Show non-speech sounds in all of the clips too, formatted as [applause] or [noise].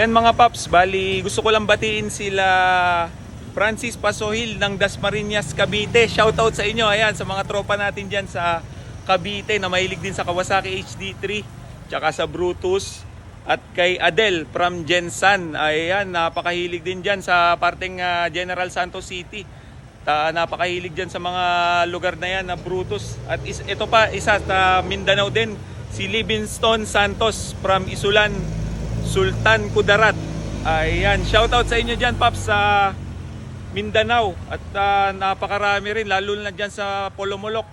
Yan mga paps, bali gusto ko lang batiin sila Francis Pasohil ng Dasmariñas Cavite. Shoutout sa inyo, ayan, sa mga tropa natin dyan sa Cavite na mahilig din sa Kawasaki HD3, tsaka sa Brutus. At kay Adel from Jensan, ayan, napakahilig din dyan sa parteng ah, General Santos City. Ta, napakahilig dyan sa mga lugar na yan na Brutus. At is, ito pa, isa sa Mindanao din, si Livingston Santos from Isulan, Sultan Kudarat. Ayan, shoutout sa inyo dyan, Paps, sa Mindanao. At ah, napakarami rin, lalo na dyan sa Polomolok.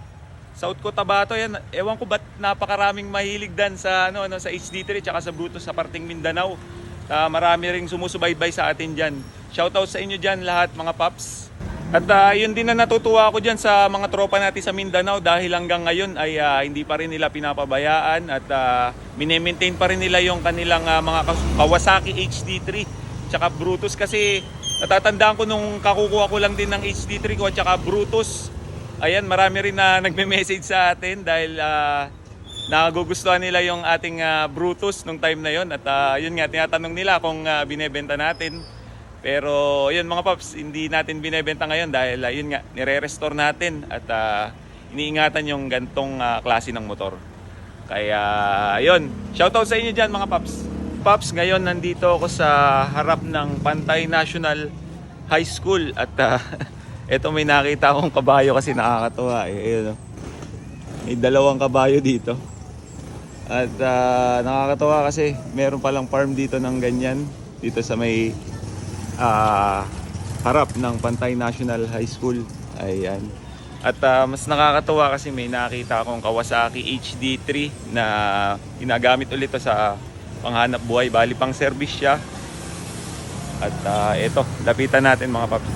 South Cotabato yan. Ewan ko ba't napakaraming mahilig dan sa ano ano sa HD3 tsaka sa Brutus sa parting Mindanao. Ah, marami ring sumusubaybay sa atin diyan. Shoutout sa inyo diyan lahat mga paps. At ah, yun din na natutuwa ako diyan sa mga tropa natin sa Mindanao dahil hanggang ngayon ay ah, hindi pa rin nila pinapabayaan at uh, maintain pa rin nila yung kanilang ah, mga Kawasaki HD3 tsaka Brutus kasi natatandaan ko nung kakukuha ko lang din ng HD3 ko at tsaka Brutus Ayan, marami rin na [laughs] nagme-message sa atin dahil ah, nagugustuhan nila yung ating ah, Brutus nung time na yon at ah, yun nga tinatanong nila kung ah, binebenta natin. Pero yun mga paps, hindi natin binebenta ngayon dahil ah, yun nga nire-restore natin at ah, iniingatan yung gantong ah, klase ng motor. Kaya yun, shoutout sa inyo diyan mga paps. Paps, ngayon nandito ako sa harap ng Pantay National High School at ah, [laughs] Ito may nakita akong kabayo kasi nakakatuwa eh. Ayun, oh. May dalawang kabayo dito. At ah, nakakatuwa kasi meron palang farm dito ng ganyan. Dito sa may ah, harap ng Pantay National High School. Ayan. At ah, mas nakakatuwa kasi may nakita akong Kawasaki HD3 na ginagamit ulit to sa panghanap buhay. Bali pang service siya. At ah, ito, lapitan natin mga paps.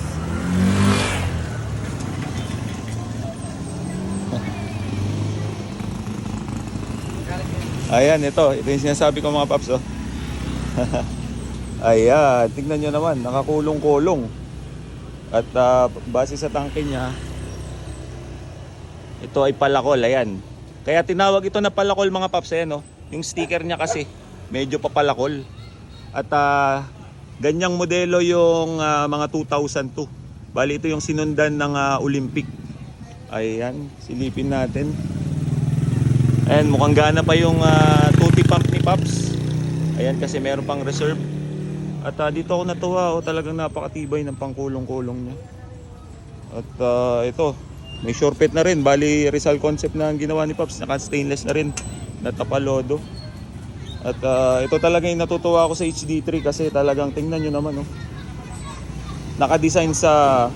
Ayan, ito. Ito yung sinasabi ko mga paps, oh. [laughs] Ayan, tignan nyo naman. Nakakulong-kulong. At ah, base sa tangke niya, ito ay palakol. Ayan. Kaya tinawag ito na palakol mga paps. Ayan, oh. Yung sticker niya kasi, medyo papalakol. At ah, ganyang modelo yung ah, mga 2002. Bali, ito yung sinundan ng ah, Olympic. Ayan, silipin natin. Ayan, mukhang gana pa yung uh, tuti pump ni Pops. Ayan, kasi meron pang reserve. At ah, dito ako natuwa, oh, talagang napakatibay ng pangkulong-kulong niya. At ah, ito, may short pit na rin. Bali, Rizal concept na ang ginawa ni Pops. Naka-stainless na rin, na tapalodo. At ah, ito talaga yung natutuwa ako sa HD3 kasi talagang tingnan nyo naman. Oh. Naka-design sa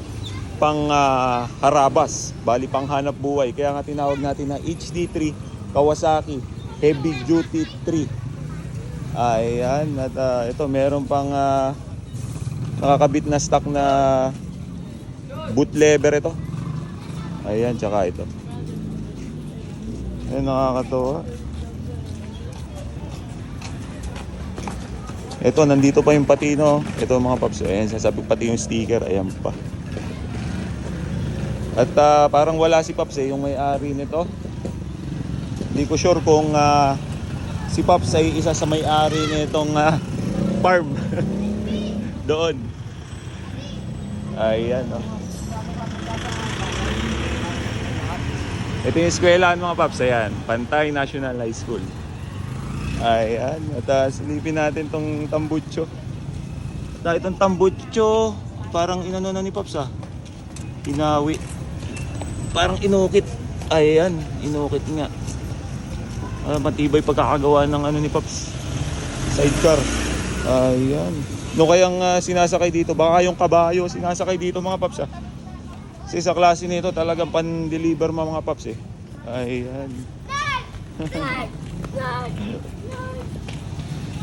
pang ah, harabas, bali pang hanap buhay. Kaya nga tinawag natin na HD3 Kawasaki Heavy Duty 3. Ayan, at ah, ito meron pang ah, nakakabit na stock na boot lever ito. Ayan, tsaka ito. Ayan, nakakatawa. Ito, nandito pa yung patino. Ito mga paps. Ayan, sasabi pati yung sticker. Ayan pa. At ah, parang wala si Paps eh, yung may-ari nito. Hindi ko sure kung ah, si Paps ay isa sa may-ari nitong ah, farm. [laughs] Doon. Ayan oh. Ito yung eskwelahan mga Paps. Ayan, Pantay National High School. Ayan. At ah, silipin natin tong tambucho. At ah, itong tambucho, parang inano na ni Paps ah. Inawi. Parang inukit. Ayan, inukit nga. Ah, matibay pagkakagawa ng ano ni Paps. Sidecar. Ayan. No kayang ah, sinasakay dito, baka yung kabayo sinasakay dito mga Paps ah. Kasi sa klase nito talagang pan-deliver mga, mga Paps eh. Ayan. [laughs]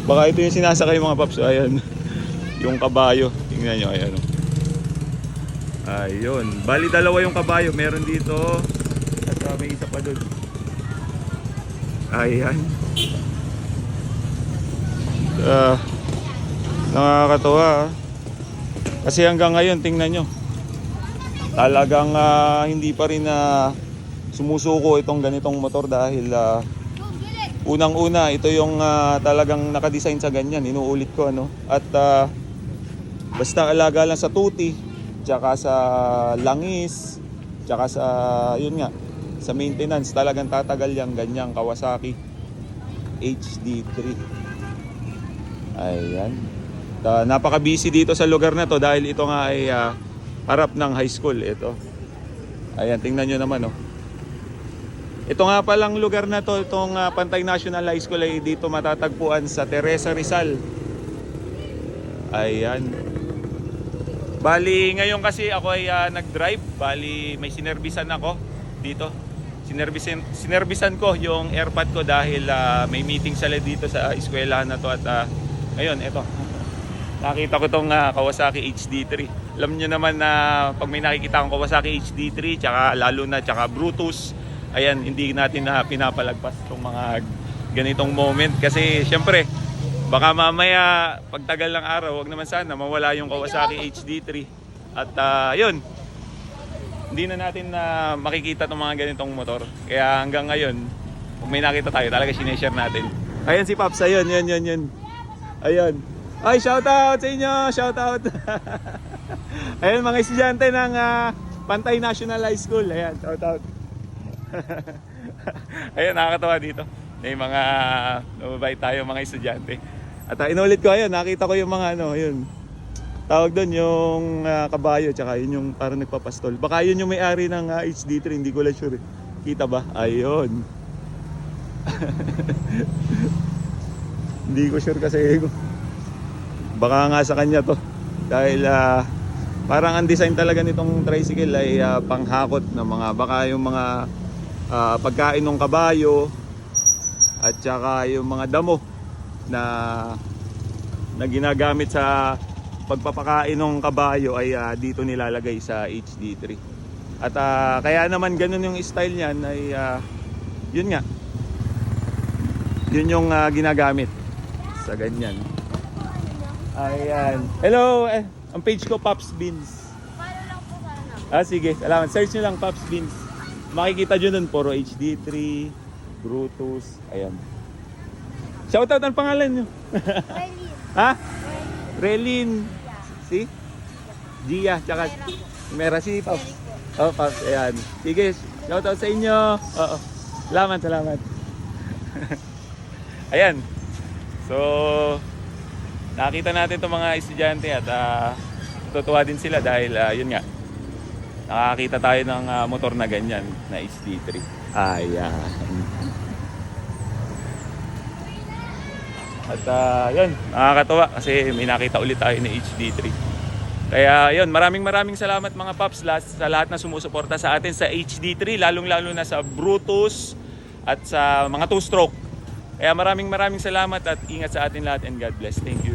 Baka ito yung sinasakay mga Paps. Ayan. Yung kabayo. Tingnan nyo. Ayan. oh. Ayun. Bali dalawa yung kabayo. Meron dito. At uh, may isa pa doon. Ayan. Ah, nakakatawa. ah. Kasi hanggang ngayon, tingnan nyo. Talagang ah, hindi pa rin na sumusuko itong ganitong motor dahil ah, Unang-una, ito yung ah, talagang nakadesign sa ganyan. Inuulit ko ano. At ah, basta alaga lang sa tuti, tsaka sa langis, tsaka sa yun nga, sa maintenance talagang tatagal yan ganyang Kawasaki HD3. Ayan. Ta- napaka-busy dito sa lugar na to dahil ito nga ay ah, harap ng high school ito. Ayan, tingnan nyo naman oh. Ito nga palang lugar na to, itong ah, Pantay National High School ay dito matatagpuan sa Teresa Rizal. Ayan. Bali, ngayon kasi ako ay ah, nag-drive. Bali, may sinerbisan ako dito. Sinerbisan, sinerbisan ko yung airpod ko dahil ah, may meeting sila dito sa eskwelahan na to at ah, ngayon, ito. Nakita ko tong ah, Kawasaki HD3. Alam niyo naman na pag may nakikita akong Kawasaki HD3, tsaka lalo na tsaka Brutus, ayan, hindi natin na pinapalagpas tong mga ganitong moment kasi syempre baka mamaya pagtagal ng araw, wag naman sana mawala yung Kawasaki HD3. At ah, yun, hindi na natin na makikita tong mga ganitong motor. Kaya hanggang ngayon, pag may nakita tayo, talaga sineshare natin. Ayan si Paps, ayun, yun, yun, yun. Ayun. Ay, shout out sa inyo, shout out. [laughs] Ayun mga estudyante ng ah, Pantay National High School. Ayan, shout out. [laughs] Ayun, nakakatawa dito. May mga lumabay tayo mga estudyante. At ah, inulit ko ayun, nakita ko yung mga ano, yun. Tawag doon yung ah, kabayo tsaka yun yung parang nagpapastol. Baka yun yung may-ari ng ah, HD3, hindi ko lang sure. eh. Kita ba? Ayun. [laughs] hindi ko sure kasi baka nga sa kanya to. Dahil ah, parang ang design talaga nitong tricycle ay ah, panghakot ng mga baka yung mga ah, pagkain ng kabayo at saka yung mga damo na na ginagamit sa pagpapakain ng kabayo ay ah, dito nilalagay sa HD3. At ah, kaya naman ganun yung style niyan ay ah, yun nga. Yun yung ah, ginagamit sa ganyan. Ayan. Hello, eh, ang page ko Pops Beans. Paano lang po sana? Ah, sige. Salamat. Search nyo lang Pops Beans. Makikita nyo dun, puro HD3, Brutus, ayan. Shoutout ang pangalan nyo. [laughs] Really? ha? Relin. Si? Gia, tsaka Mera si Pops. Oh, Pops, ayan. Sige, shoutout sa inyo. Oo. Salamat, salamat. [laughs] ayan. So, nakita natin itong mga estudyante at ah, tutuwa din sila dahil ah, yun nga, nakakita tayo ng ah, motor na ganyan na HD3. Ayan. At ah, yun, nakakatawa kasi may nakita ulit tayo na HD3. Kaya yun, maraming maraming salamat mga Paps last, sa lahat na sumusuporta sa atin sa HD3, lalong-lalo na sa Brutus at sa mga two-stroke. Kaya maraming maraming salamat at ingat sa atin lahat and God bless. Thank you.